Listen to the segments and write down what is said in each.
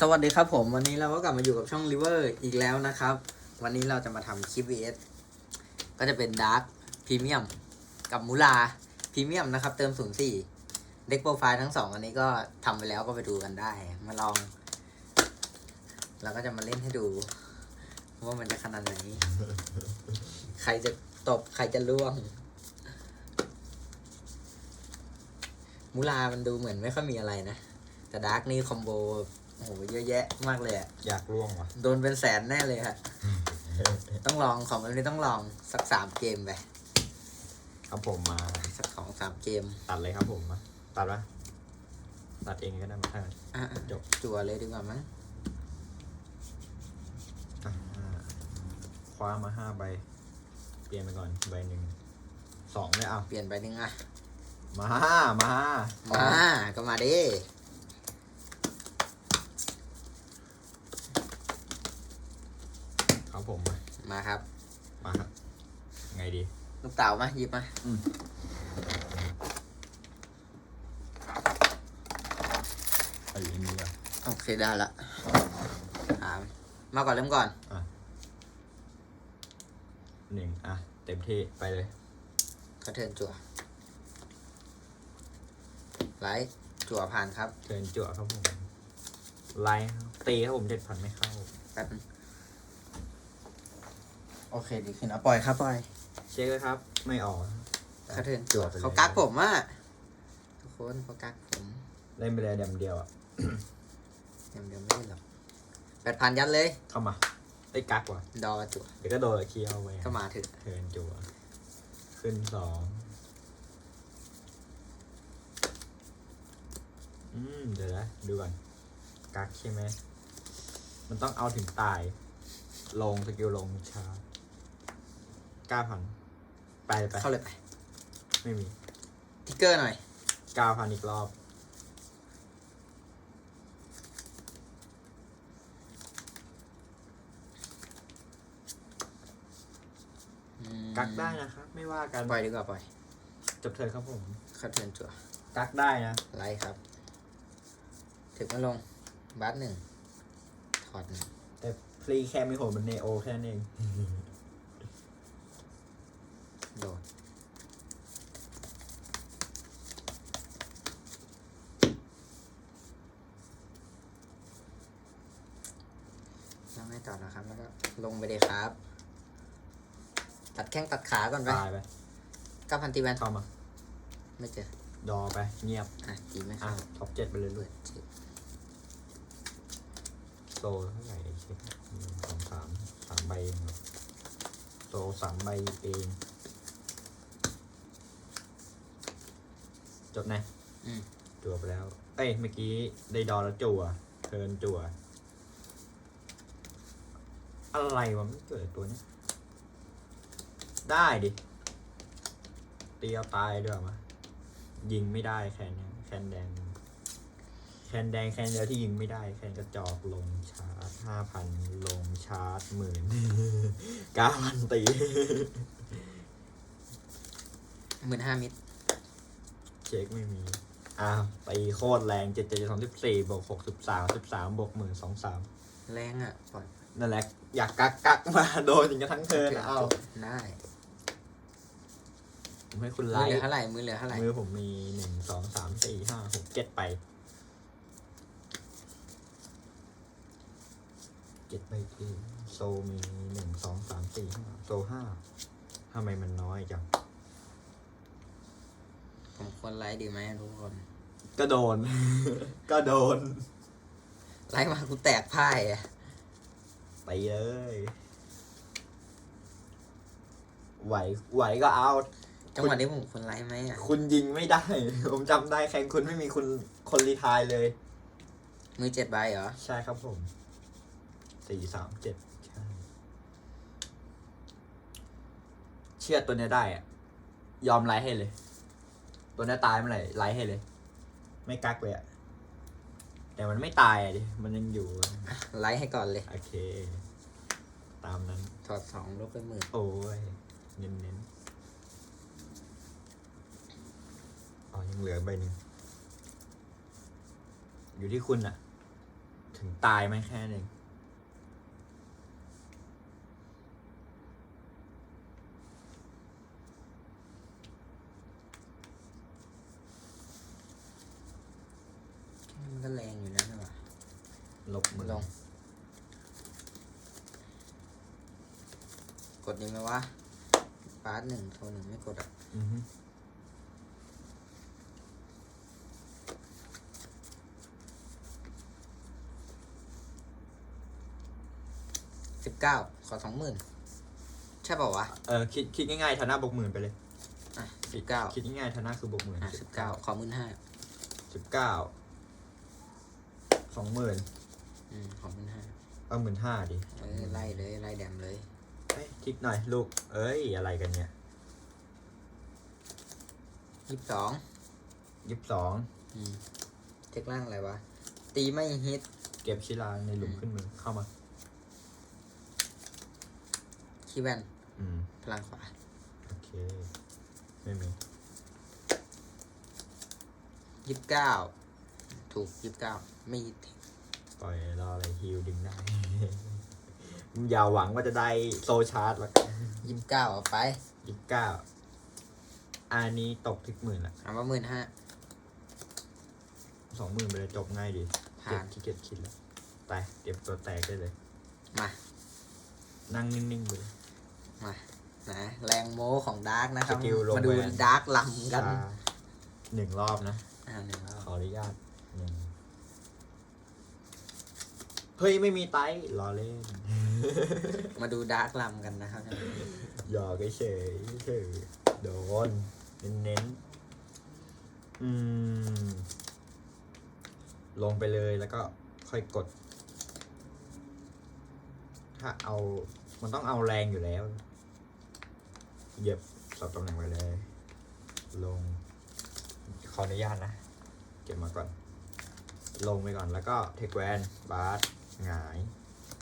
สวัสดีครับผมวันนี้เราก็กลับมาอยู่กับช่อง River อีกแล้วนะครับ วันนี้เราจะมาทำคลิป VS ก็จะเป็น Dark Premium กับมูลา Premium นะครับ เติม 04 เด็กโปรไฟล์ทั้งสองอันนี้ก็ทำไปแล้วก็ไปดูกันได้ มาลอง เราก็จะมาเล่นให้ดู ว่ามันจะขนาดไหน ใครจะตบ ใครจะล่วง มูลามันดูเหมือนไม่ค่อยมีอะไรนะ แต่ดาร์กนี่คอมโบ โอ้โหเยอะแยะมากเลยอะอยากล่วงว่ะ โดนเป็นแสนแน่เลยฮะ ต้องลองของแบบนี้ต้องลองสักสามเกมไปครับผมมา สักสองสามเกมตัดเลยครับผมมาตัดปะตัดเองก็ได้มาถ้าอะจบ จั่วเลยดีกว่ามั้งอะห้าคว้ามาห้าใบ เปลี่ยนไปก่อนใบหนึ่งสองเลยเอาเปลี่ยนไปนึงอะมามามาก็มาดิ ครับผมมามาครับ มาครับ ไงดี ลูกเต๋ามาหยิบมาไอ้อันนี้อะ โอเคได้ละถามมาก่อนเริ่มก่อน หนึ่งอะ เต็มที่ไปเลย เขาเทิร์นจั่วไลท์จั่วผ่านครับเชิญจั่วครับผม ไลน์ครับตีครับผมเจ็ดพันไม่เข้า แป๊บนึง โอเคดีขึ้นเอาปล่อยครับปล่อยเช็คเลยครับ ไม่ออกเขาเทิร์นจั่วไปลยเขากักผมอะทุกคนเขากักผมเล่นไปเลยเดมเดียวอะยังเดี๋ยวไม่ได้หรอกแปดพันยัดเลยเข้ามาได้กักว่ะดอจั่วเดี๋ยวก็โดนเคี้ยวไปก็มาเถอะเทิร์นจั่วขึ้นสองอืมเดี๋ยวนะดูก่อนกักใช่ไหมมันต้องเอาถึงตาย ลงสกิลลงช้า เก้าพันไปเลยไปเข้าเลยไปไม่มีทิกเกอร์หน่อยเก้าพันอีกรอบอืมกักได้นะครับ ไม่ว่ากันปล่อยดีกว่าปล่อยจบเทิร์นครับผมเขาเทิร์นจั่วกักได้นะไลท์ครับ ถึงมาลงบัสหนึ่งถอดหนึ่งแต่พลีแค่ไม่โหดเหมันเนโอแค่นั้นเอง โดดแล้วไม่ต่อนะครับ แล้วก็ลงไปเลยครับ ตัดแข้งตัดขาก่อนไปตายไปเก้าพันตีแวนเข้ามา ไม่เจอ ดอไป เงียบ อะตีไม่อะเข้าท็อปเจ็ดไปเลยเปิด้วยดเจ็ดโซเท่าไหร่เช็คหนึ่งสองสามสามใบเองเหรอโซสามใบเอง จบนะอืม จั่วไปแล้ว เอ้ย เมื่อกี้ได้ดอแล้วจั่วเทิร์นจั่ว อะไรวะมันเกิดตัวเนี้ยได้ดิตีเอาตายด้วยมะยิงไม่ได้แคนเนี้ยแคนแดง แคนแดงแคนเดียวที่ยิงไม่ได้ แคนกระจอกลงชาร์จห้าพันลงชาร์จหมื่นเก้าพันตีหมื่นห้ามิตรเช็คไม่มีอ้าวตีโคตรแรงเจ็ดเจ็ดสองสิบสี่บวกหกสิบสามสิบสามบวกหมื่นสองสามแรงอะ ปล่อย นั่นแหละ อยากกักกักมาโดนจนกระทั่งเธอนะเอาได้ผมให้คุณมืไลอเหลือท์เท่าไหร่มือเหลือเท่าไหร่มือผมมีหนึ่งสองสามสี่ห้าหกเจ็ดไปเจ็ดไปที่โซมีหนึ่งสองสามสี่ห้าโซห้าทำไมมันน้อยจัง ผมควรไลฟ์ดีไหมทุกคน ก็โดน ก็โดน ไลฟ์มากูแตกพ่ายอะ ไปเลย ไหวไหวก็เอา จังหวะนี้ผมควรไลฟ์ไหมอะ คุณยิงไม่ได้ ผมจำได้แข่งคุณไม่มีคุณคนรีไทายเลย มือเจ็ดใบเหรอ ใช่ครับผม สี่สามเจ็ดใช่เชื่อดตัวเนี้ยได้อะยอมไลฟ์ให้เลย ตัวเนี้ยตายเมื่อไหร่ไลฟ์ให้เลย ไม่กักเลยอะ แต่มันไม่ตายอะดิ มันยังอยู่ ไลฟ์ให้ก่อนเลย โอเค ตามนั้น ถอดสองลบไปหมื่นโอ้ย เน้นเน้นๆอ๋อ ยังเหลือใบหนึ่ง อยู่ที่คุณอะถึงตายไหมแค่นั้นเอง มันก็แรงอยู่นะนี่หว่า ลบมือลง กดดีไหมวะปาร์ตหนึ่งโทรหนึ่งไม่กดอะอือฮึสิบเก้าขอสองหมื่นใช่เปล่าวะ เออคิดคิดง่ายๆฐานะบวกหมื่นไปเลยอะสิบเก้าคิดง่ายๆฐานะคือบวกหมื่นอะสิบเก้าขอหมื่นห้าสิบเก้าสองหมื่น อืมขอหมื่นห้าเอาหมื่นห้าดิเออไล่เลยไล่แดมเลยเอ้ยทิกหน่อยลูก เอ้ย อะไรกันเนี่ยยี่สิบสองยี่สิบสองอืมเช็คล่างอะไรวะ ตีไม่ฮิต เก็บชิลาในหลุมขึ้นมือเข้ามา คีย์แวนอืม พลังขวา โอเค ไม่มียี่สิบเก้า ถูกยี่สิบเก้า ไม่ฮิต ปล่อยรออะไรฮิวดึงได้ อย่าหวังว่าจะได้โซชาร์จหรอกยี่สิบเก้าเอาไปยี่สิบเก้าอันนี้ตกทิกหมื่นละเอามาหมื่นห้า สองหมื่นไปเลยจบง่ายดีผ่าเก็บน ขี้เกียจคิดแล้วไปเตรียมตัวแตกได้เลย มา นั่งนิ่งๆไปเลย มา นะ แรงโม้ของดาร์กนะครับ สกิลลงมาดูแวน ดาร์กลำกันชาหนึ่งรอบนะ อ่าหนึ่งรอบขออนุญาตหนึ่ง เฮ้ยไม่มีไตรอเล่น มาดูดาร์กลำกันนะครับ หยอกเฉยๆเฉยโดนเน้นๆอืม ลงไปเลยแล้วก็ค่อยกด ถ้าเอา มันต้องเอาแรงอยู่แล้ว เหยียบสับตำแหน่งไว้เลย ลง ขออนุญาตนะ เก็บมาก่อน ลงไปก่อนแล้วก็เทคแวนบาร์ หงาย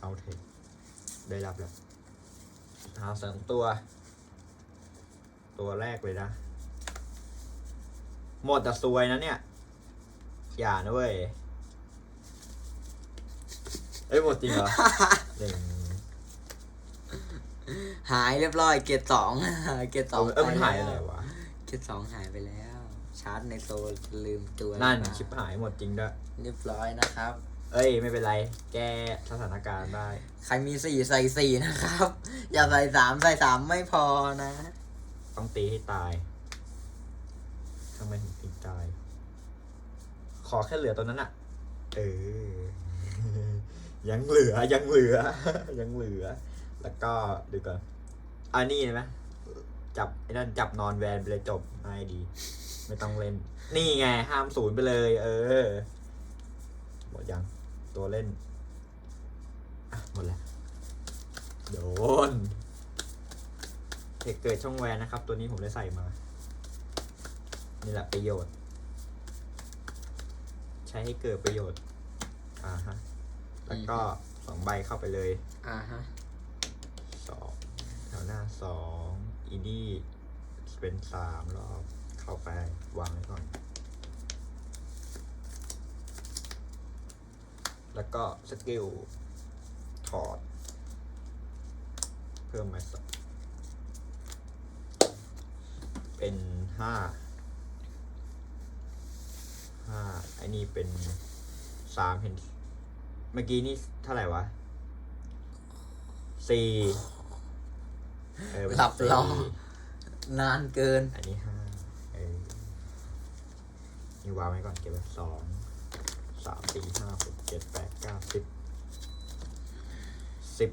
เอาเทคได้รับแล้วหาเสริมตัว ตัวแรกเลยนะ หมดแต่ซวยนะเนี่ย อย่านะเว้ยเอ้ยหมดจริงเหรอหนึ่งหายเรียบร้อย เกตสองเกตสองเออมันหายปอะไรแล้ววะเกตสองหายไปแล้ว ชาร์จในโซลลืมตัวนั่นหรือเปล่าชิบหายหมดจริงด้วยเรียบร้อยนะครับ เอ้ย ไม่เป็นไร แก้สถานการณ์ได้ ใครมีสี่ใส่สี่นะครับ อย่าใส่สามใส่สามไม่พอนะ ต้องตีให้ตายทำไมถึงตีตาย ขอแค่เหลือตัวนั้นอะเออ ยังเหลือยังเหลือ ยังเหลือ แล้วก็ดูก่อนอันนี้เห็นไหมจับไอ้นั่นจับนอนแวนไปเลยจบง่ายดี ไม่ต้องเล่น นี่ไง ห้ามศูนย์ไปเลย เออหมดยัง ตัวเล่นอะหมดแล้ว โดนเหตุเกิดช่องแวนนะครับ ตัวนี้ผมเลยใส่มา นี่แหละประโยชน์ ใช้ให้เกิดประโยชน์ อ่าฮะ แล้วก็สองใบเข้าไปเลยอ่าฮะสองแถวหน้าสองอีนี่เป็นสามรอบเข้าไปวางไว้ก่อน แล้วก็สกิลถอด เพิ่มมาสักเป็นห้าห้าไอ้นี่เป็นสามเห็น เมื่อกี้นี่เท่าไหร่วะสี่เออเป็นหลับรอ สี่ นานเกิน อันนี้ห้าเออนี่วางไว้ก่อนเก็บไว้สอง สามสี่ห้าหกเจ็ดแปดเก้าสิบสิบ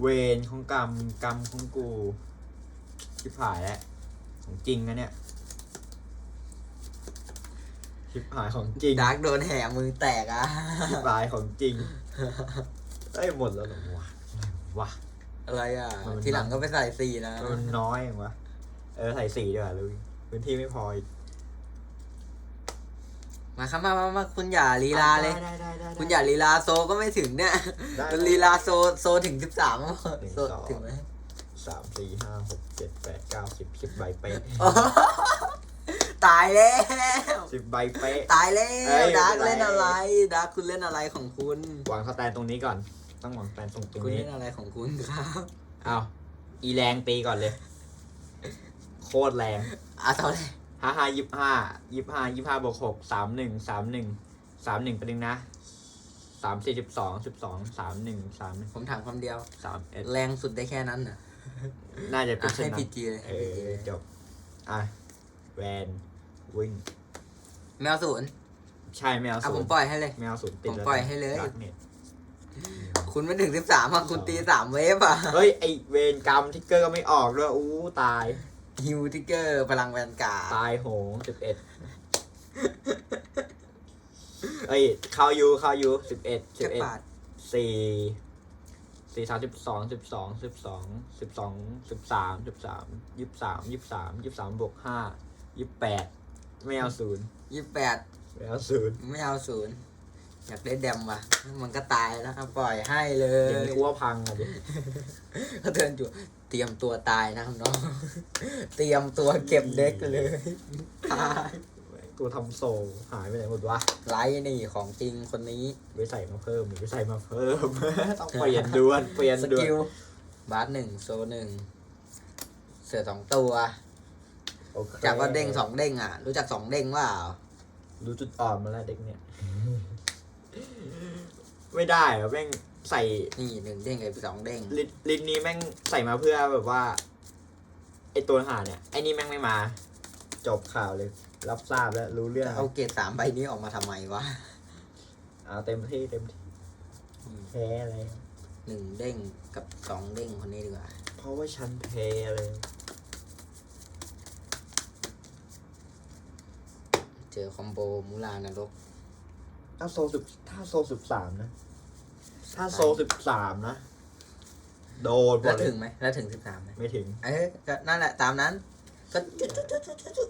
เวรของกรรมกรรมของกูชิบหายแล้วของจริงนะเนี่ยชิบหายของจริงดาร์กโดนแห่มือแตกอะชิบหายของจริงเอ้ยหมดแล้วเหรอวะวะ อะไรอะ มันทีหลังก็ไปใส่สี่นะ มันน้อยเองวะ เออใส่สี่ดีกว่าลุยพื้นที่ไม่พออีกมาครับมามามาคุณอย่าลีลาเลย ได้ได้ได้ได้คุณอย่าลีลาโซก็ไม่ถึงเนี่ยได้ลีลาโซโซถึงสิบสามหนึ่งโซสองถึงไหมสามสี่ห้าหกเจ็ดแปดเก้าสิบสิบใบเป๊ะตายแล้ว สิบใบเป๊ะ ตายแล้เอ้วย ดาร์กไม่เล่นเป็นไรอะไรดาร์กคุณเล่นอะไรของคุณ วางสแตนตรงนี้ก่อน ต้องวางสแตนตรงตรงคุณนี้เล่นอะไรของคุณครับอ้าวอีแรงตีก่อนเลย โคตรแรงอะเท่าไหร่ห้าห้ายี่ห้ายี่ห้ายี่ห้าบวกหกสามหนึ่งสามหนึ่งสามหนึ่งประเด็นงนะสามสี่สิบสองสิบสองสามหนึ่งสามหนึ่งผมถามคำเดียว สามเอ็ดแรงสุดได้แค่นั้นน่ะน่าจะเป็อะนเช่ให้นนั้พีนจีเลยเออจบอะแวนวิ่งแมวศูนย์ใช่ไม่เอาอะศูผนมย์ปล่อยให้เลยไม่เอาศูนย์ติดผมแล้วปล่อยให้เลยรักนี่ คุณไม่ถึงสิบสามอะคุณตีสามเวฟอะเฮ้ยไอเวนกรรมทิกเกอร์ก็ไม่ออกด้วยอู้ตาย ฮิวทิกเกอร์พลังแวนการ์ดตายโหงสิบเอ็ดเอ้ยเข้ายูเข้ายูสิบเอ็ดสิแค่บเอ็ดปาดสี่สี่สามสิบสองสิบสองสิบสองสิบสองสิบสามสิบสามยี่สิบสามยี่สิบสามยี่สิบสามบวกห้ายี่สิบแปดไม่เอาศูนย์ยี่สิบแปดไม่เอาศูนย์ไม่เอาศูนย์ อยากได้แดมว่ะมันก็ตายแล้วอะปล่อยให้เลอย่างยนี้กูว่าพังอะดิก็เดินอยู่เตรียมตัวตายนะครับน้อง เตรียมตัวเก็บเด็กเลยตายกูทำโซลหายไปไหนหมดวะไลท์นี่ของจริงคนนี้ไปใส่มาเพิ่มหรือไปใส่มาเพิ่ม ต้องเปลี่ยนด่วนเปลี่ยนสด่วนกิลบาสหนึ่งโซหนึ่งเสือสองตัว โอเคจากว่าเด้งสองเด้งอะ รู้จักสองเด้งว่า รู้จุดอ่อนมาแล้วเด็กเนี่ย ไม่ได้เหรอแม่งใส่นี่หนึ่งเด้งกับสองเด้งลินลินนี้แม่งใส่มาเพื่อแบบว่า ไอตัวหาเนี่ยไอนี่แม่งไม่มา จบข่าวเลย รับทราบแล้วรู้เรื่องจะเอาเกรดสามใบนี้ออกมาทำไมวะเอาเต็มที่เต็มที่แพ้เลย หนึ่งเด้งกับสองเด้งคนนี้ดีกว่าเพราะว่าฉันแพ้เลย เจอคอมโบมูลานรก ถ้าโซสิบถ้าโซสิบสามนะ ถ้าโซสิบสามนะ โดนหมแล้วดเลถึยงไหมแล้วถึงสิบสามไหมไม่ถึงเอ้ยก็นั่นแหละตามนั้น ก็จุดจุดจุดจุดจุดจุด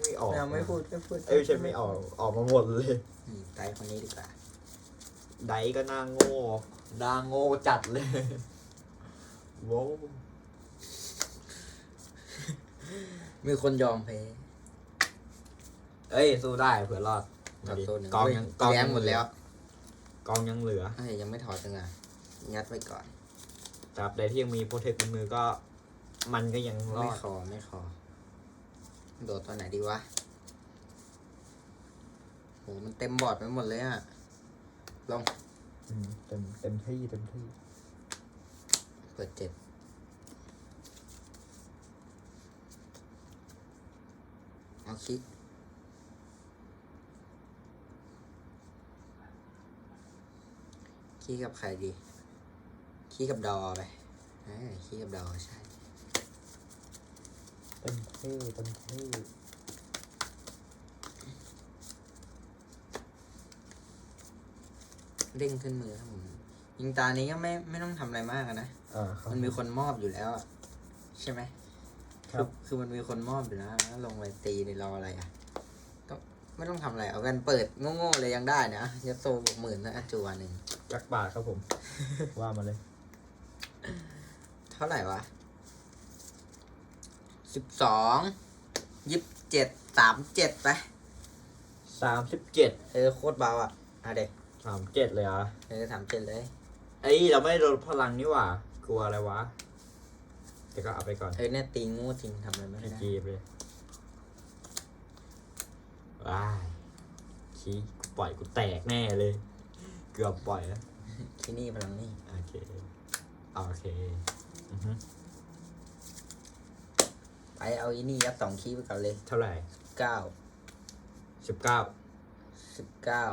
ไม่ออกไม่เอาไม่พูดไม่พูดเอ้ยไม่ใช่ไม่ออกออกมาหมดเลย อืมไตคนนี้ดีกว่าไดก็น่าโง่น่าโง่จัดเลยโว้วมีคนยอมแพ้ เอ้ยสู้ได้เผื่อรอดกับโซนหนึ่งกองเฮ้ยยังกองแย้ยัมงหมดแล้ว กองยังเหลือเฮ้ยยังไม่ถอดจังอะยัดไว้ก่อนตราบใดที่ยังมีโปรเทคในมือก็ มันก็ยังรไม่อดคอไม่คอ โดดตัวไหนดีวะโหมันเต็มบอร์ดไปหมดเลยอะ ลอง อืมเต็มเต็มที่เต็มที่เปิดเจ็ดเอาคิก คีกับใครดีคีกับดอไปเอ้ยคีกับดอใช่เต็มที่เต็มที่เด้งขึ้นมือครับผมยิงตานี้ก็ไม่ไม่ต้องทำอะไรมากอะนะ อ่าครับ มันมีคนมอบอยู่แล้วอะใช่ไหมครับอคือมันมีคนมอบอยู่แล้วแล้วลงไปตีในรออะไรอะต้องไม่ต้องทำอะไร เอากันเปิดโง่ๆเลยยังได้นะยศโซบวกหมื่นนะจัวหนึ่ง จักบาทครับผม ว่ามาเลย เท่าไหร่วะสิบสองยี่สิบเจ็ดสามเจ็ดไปสามสิบเจ็ดเออโคตรเบาอะอะเด็กสามเจ็ดเลยเหรอะเออสามเจ็ดเลยเอ้ยเราไม่ได้โดนพลังนี่หว่า กลัวอะไรวะแต่ก็เอาไปก่อนเออเนี่ยตีงูจริงทำอะไรไม่ให้ได้จีบเลยว้ายขี้กูปล่อยกูแตกแน่เลยเกือบปล่อยแล้วที่นี่พลังนี่โอเคโอเคอือฮึไปเอาอีนี่ยัดสองคีย์ไปก่อนเลยเท่าไหร่เก้าสิบเก้าสิบเก้า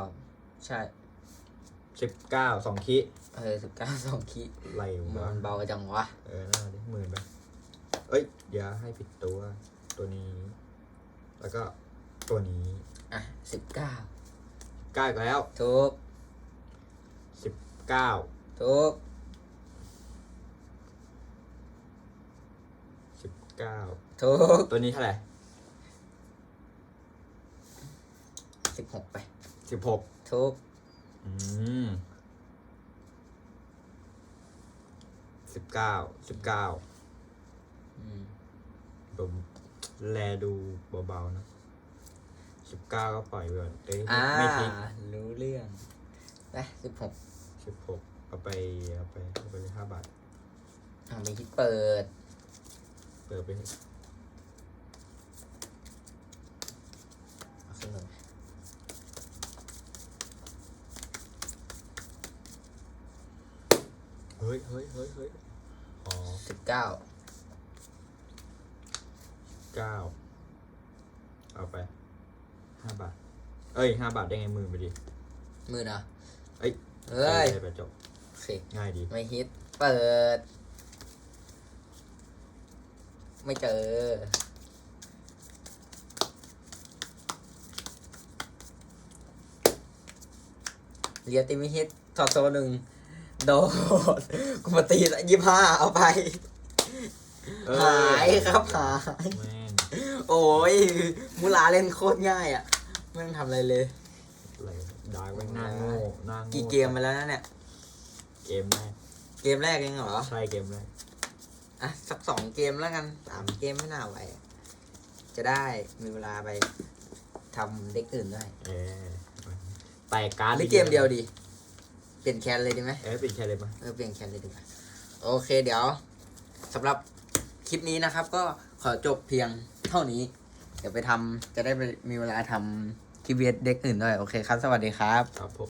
ใช่สิบเก้าสองคิเออสิบเก้าสองคีย์ไรวะมันเบาจังวะเออน่าดิหมื่นไปเอ้ยเดี๋ยวให้ผิดตัวตัวนี้ แล้วก็ตัวนี้อะสิบเก้าเก้าอีกแล้วถูกสิบ เก้าถูกสิบเก้าถูกตัวนี้เท่าไหร่สิบหกไปสิบหกถูกอืมสิบเก้าสิบเก้าอืมผมแลดูเบาๆนะสิบเก้าก็ปล่อยไปก่อนเอ้ยอ่าไม่ทิ้ง รู้เรื่องไปสิบหก สิบหกเอาไปเอาไปเอาไปเลยห้าบาท อ่ามีคิดเปิด เปิดไปเถอะเอาขึ้นมาเฮ้ยเฮ้ยเฮ้ยเฮ้ยอ๋อสิบเก้าเก้าเอาไปห้าบาท เอ้ยห้าบาทได้ไงมือไปดิมือนะเอ้ย เอ้ยได้ไปจบโอเคง่ายดี ไม่ฮิต เปิด ไม่เจอ เรียติไม่ฮิตถอดโซหนึ่ง โดดกูมาตียี่ห้าเอาไปเอ้หายครับหายแม่งโอ้ยมูลาเล่นโคตรง่ายอะ ไม่ต้องทำอะไรเลยอะไร ดาร์กแม่งหน้าโง่หน้าโง่กี่เกมไปแล้วนะเนี่ย เกมแรกเกมแรกเองเหรอ ใช่เกมแรกอะสักสองเกมแล้วกันสามเกมไม่น่าไหว จะได้มีเวลาไปทำเด็กอื่นด้วยเออแต่การ์ดหรือเกมเดียวดี เปลี่ยนแคนเลยดีไหมเอ้ยเป็นแค่เลยปะเออเปลี่ยนแคนเลยดีกว่าโอเคเดี๋ยวสำหรับคลิปนี้นะครับ ก็ขอจบเพียงเท่านี้ เดี๋ยวไปทำจะได้ไปมีเวลาทำ คลิปเด็กอื่นด้วย โอเคครับ สวัสดีครับ ครับผม